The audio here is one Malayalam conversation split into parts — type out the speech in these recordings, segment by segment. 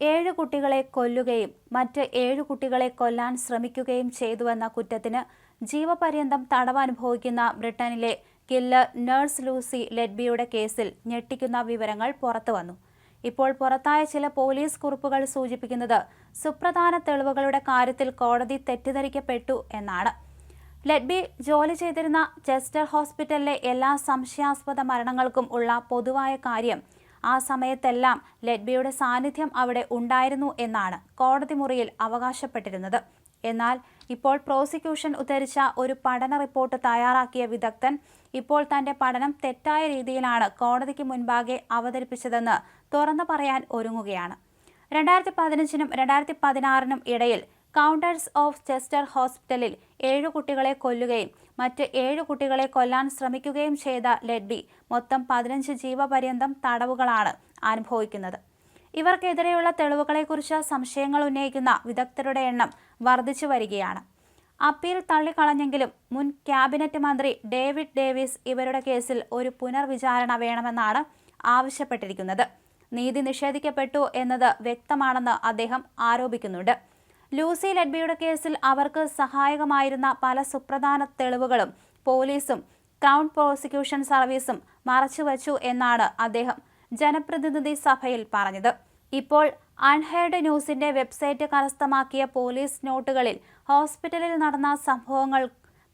ഏഴ് കുട്ടികളെ കൊല്ലുകയും മറ്റ് ഏഴ് കുട്ടികളെ കൊല്ലാൻ ശ്രമിക്കുകയും ചെയ്തുവെന്ന കുറ്റത്തിന് ജീവപര്യന്തം തടവനുഭവിക്കുന്ന ബ്രിട്ടനിലെ കില്ലർ നഴ്സ് ലൂസി ലെഡ്ബിയുടെ കേസിൽ ഞെട്ടിക്കുന്ന വിവരങ്ങൾ പുറത്തുവന്നു ഇപ്പോൾ പുറത്തായ ചില പോലീസ് കുറിപ്പുകൾ സൂചിപ്പിക്കുന്നത് സുപ്രധാന തെളിവുകളുടെ കാര്യത്തിൽ കോടതി തെറ്റിദ്ധരിക്കപ്പെട്ടു എന്നാണ്. ലെഡ്ബി ജോലി ചെയ്തിരുന്ന ചെസ്റ്റർ ഹോസ്പിറ്റലിലെ എല്ലാ സംശയാസ്പദ മരണങ്ങൾക്കും ഉള്ള പൊതുവായ കാര്യം ആ സമയത്തെല്ലാം ലഡ്ബിയുടെ സാന്നിധ്യം അവിടെ ഉണ്ടായിരുന്നു എന്നാണ് കോടതി മുറിയിൽ അവകാശപ്പെട്ടിരുന്നത്. എന്നാൽ ഇപ്പോൾ പ്രോസിക്യൂഷൻ ഉദ്ധരിച്ച ഒരു പഠന റിപ്പോർട്ട് തയ്യാറാക്കിയ വിദഗ്ധൻ ഇപ്പോൾ തന്റെ പഠനം തെറ്റായ രീതിയിലാണ് കോടതിക്ക് മുൻപാകെ അവതരിപ്പിച്ചതെന്ന് തുറന്നു പറയാൻ ഒരുങ്ങുകയാണ്. രണ്ടായിരത്തി പതിനഞ്ചിനും രണ്ടായിരത്തി പതിനാറിനും ഇടയിൽ കൗണ്ടേഴ്സ് ഓഫ് ചെസ്റ്റർ ഹോസ്പിറ്റലിൽ ഏഴു കുട്ടികളെ കൊല്ലുകയും മറ്റ് ഏഴു കുട്ടികളെ കൊല്ലാൻ ശ്രമിക്കുകയും ചെയ്ത ലെഡ്ഡി മൊത്തം പതിനഞ്ച് ജീവപര്യന്തം തടവുകളാണ് അനുഭവിക്കുന്നത്. ഇവർക്കെതിരെയുള്ള തെളിവുകളെക്കുറിച്ച് സംശയങ്ങൾ ഉന്നയിക്കുന്ന വിദഗ്ധരുടെ എണ്ണം വർദ്ധിച്ചു വരികയാണ്. അപ്പീൽ തള്ളിക്കളഞ്ഞെങ്കിലും മുൻ ക്യാബിനറ്റ് മന്ത്രി ഡേവിഡ് ഡേവിസ് ഇവരുടെ കേസിൽ ഒരു പുനർവിചാരണ വേണമെന്നാണ് ആവശ്യപ്പെട്ടിരിക്കുന്നത്. നീതി നിഷേധിക്കപ്പെട്ടു എന്നത് വ്യക്തമാണെന്ന് അദ്ദേഹം ആരോപിക്കുന്നുണ്ട്. ലൂസി ലഡ്ബിയുടെ കേസിൽ അവർക്ക് സഹായകമായിരുന്ന പല സുപ്രധാന തെളിവുകളും പോലീസും ക്രൗൺ പ്രോസിക്യൂഷൻ സർവീസും മറച്ചുവച്ചു എന്നാണ് അദ്ദേഹം ജനപ്രതിനിധി സഭയിൽ പറഞ്ഞത്. ഇപ്പോൾ അൺഹേർഡ് ന്യൂസിന്റെ വെബ്സൈറ്റ് കരസ്ഥമാക്കിയ പോലീസ് നോട്ടുകളിൽ ഹോസ്പിറ്റലിൽ നടന്ന സംഭവങ്ങൾ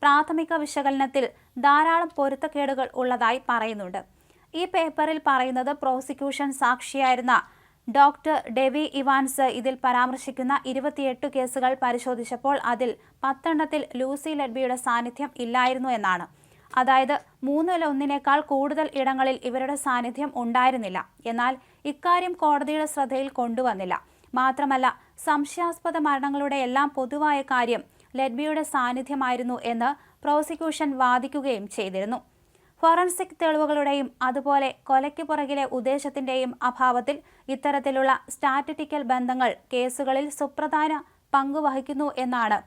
പ്രാഥമിക വിശകലനത്തിൽ ധാരാളം പൊരുത്തക്കേടുകൾ ഉള്ളതായി പറയുന്നുണ്ട്. ഈ പേപ്പറിൽ പറയുന്നത് പ്രോസിക്യൂഷൻ സാക്ഷിയായിരുന്ന ഡോക്ടർ ഡെവി ഇവാൻസ് ഇതിൽ പരാമർശിക്കുന്ന ഇരുപത്തിയെട്ട് കേസുകൾ പരിശോധിച്ചപ്പോൾ അതിൽ പത്തെണ്ണത്തിൽ ലൂസി ലഡ്ബിയുടെ സാന്നിധ്യം ഇല്ലായിരുന്നു എന്നാണ്. അതായത് മൂന്നിലൊന്നിനേക്കാൾ കൂടുതൽ ഇടങ്ങളിൽ ഇവരുടെ സാന്നിധ്യം ഉണ്ടായിരുന്നില്ല. എന്നാൽ ഇക്കാര്യം കോടതിയുടെ ശ്രദ്ധയിൽ കൊണ്ടുവന്നില്ല. മാത്രമല്ല സംശയാസ്പദ മരണങ്ങളുടെ എല്ലാം പൊതുവായ കാര്യം ലഡ്ബിയുടെ സാന്നിധ്യമായിരുന്നു എന്ന് പ്രോസിക്യൂഷൻ വാദിക്കുകയും ചെയ്തിരുന്നു. ഫോറൻസിക് തെളിവുകളുടെയും അതുപോലെ കൊലയ്ക്ക് പുറകിലെ ഉദ്ദേശത്തിന്റെയും അഭാവത്തിൽ ഇത്തരത്തിലുള്ള സ്റ്റാറ്റിറ്റിക്കൽ ബന്ധങ്ങൾ കേസുകളിൽ സുപ്രധാന പങ്കുവഹിക്കുന്നു എന്നാണ്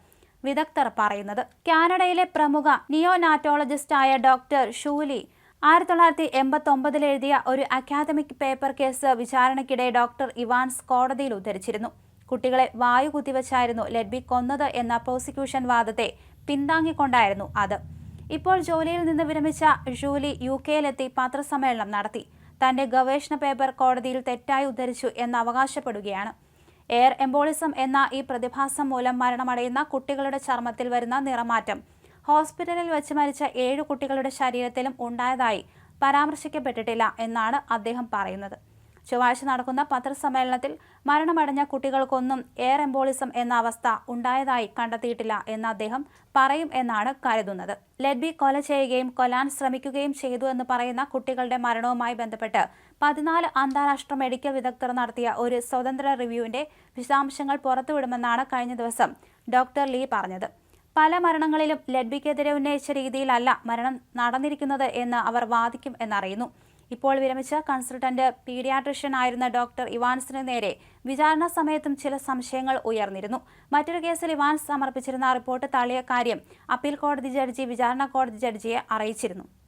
വിദഗ്ധർ പറയുന്നത്. കാനഡയിലെ പ്രമുഖ നിയോനാറ്റോളജിസ്റ്റായ ഡോക്ടർ ഷൂലി ആയിരത്തി തൊള്ളായിരത്തി എൺപത്തി ഒമ്പതിൽ എഴുതിയ ഒരു അക്കാദമിക് പേപ്പർ കേസ് വിചാരണയ്ക്കിടെ ഡോക്ടർ ഇവാൻസ് കോടതിയിൽ ഉദ്ധരിച്ചിരുന്നു. കുട്ടികളെ വായു കുത്തിവച്ചായിരുന്നു ലഡ്ബി കൊന്നത് എന്ന പ്രോസിക്യൂഷൻ വാദത്തെ പിന്താങ്ങിക്കൊണ്ടായിരുന്നു അത്. ഇപ്പോൾ ജോലിയിൽ നിന്ന് വിരമിച്ച ജൂലി യു കെയിലെത്തി പത്രസമ്മേളനം നടത്തി. തന്റെ ഗവേഷണ പേപ്പർ കോടതിയിൽ തെറ്റായി ഉദ്ധരിച്ചു എന്ന് അവകാശപ്പെടുകയാണ്. എയർ എംബോളിസം എന്ന ഈ പ്രതിഭാസം മൂലം മരണമടയുന്ന കുട്ടികളുടെ ചർമ്മത്തിൽ വരുന്ന നിറമാറ്റം. ഹോസ്പിറ്റലിൽ വെച്ച് മരിച്ച ഏഴു കുട്ടികളുടെ ശരീരത്തിലും ഉണ്ടായതായി പരാമർശിക്കപ്പെട്ടിട്ടില്ല എന്നാണ് അദ്ദേഹം പറയുന്നത്. ചൊവ്വാഴ്ച നടക്കുന്ന പത്രസമ്മേളനത്തിൽ മരണമടഞ്ഞ കുട്ടികൾക്കൊന്നും എയർ എംബോളിസം എന്ന അവസ്ഥ ഉണ്ടായതായി കണ്ടെത്തിയിട്ടില്ല എന്ന് അദ്ദേഹം പറയും എന്നാണ് കരുതുന്നത്. ലെഡ്ബി കൊല ചെയ്യുകയും കൊല്ലാൻ ശ്രമിക്കുകയും ചെയ്തു എന്ന് പറയുന്ന കുട്ടികളുടെ മരണവുമായി ബന്ധപ്പെട്ട് പതിനാല് അന്താരാഷ്ട്ര മെഡിക്കൽ വിദഗ്ധർ നടത്തിയ ഒരു സ്വതന്ത്ര റിവ്യൂവിന്റെ വിശദാംശങ്ങൾ പുറത്തുവിടുമെന്നാണ് കഴിഞ്ഞ ദിവസം ഡോക്ടർ ലീ പറഞ്ഞത്. പല മരണങ്ങളിലും ലഡ്ബിക്കെതിരെ ഉന്നയിച്ച രീതിയിലല്ല മരണം നടന്നിരിക്കുന്നത് എന്ന് അവർ വാദിക്കും എന്നറിയുന്നു. ഇപ്പോൾ വിരമിച്ച കൺസൾട്ടന്റ് പീഡിയാട്രിഷ്യൻ ആയിരുന്ന ഡോക്ടർ ഇവാൻസിന് നേരെ വിചാരണ സമയത്തും ചില സംശയങ്ങൾ ഉയർന്നിരുന്നു. മറ്റൊരു കേസിൽ ഇവാൻസ് സമർപ്പിച്ചിരുന്ന റിപ്പോർട്ട് തള്ളിയ കാര്യം അപ്പീൽ കോടതി ജഡ്ജി വിചാരണ കോടതി ജഡ്ജിയെ അറിയിച്ചിരുന്നു.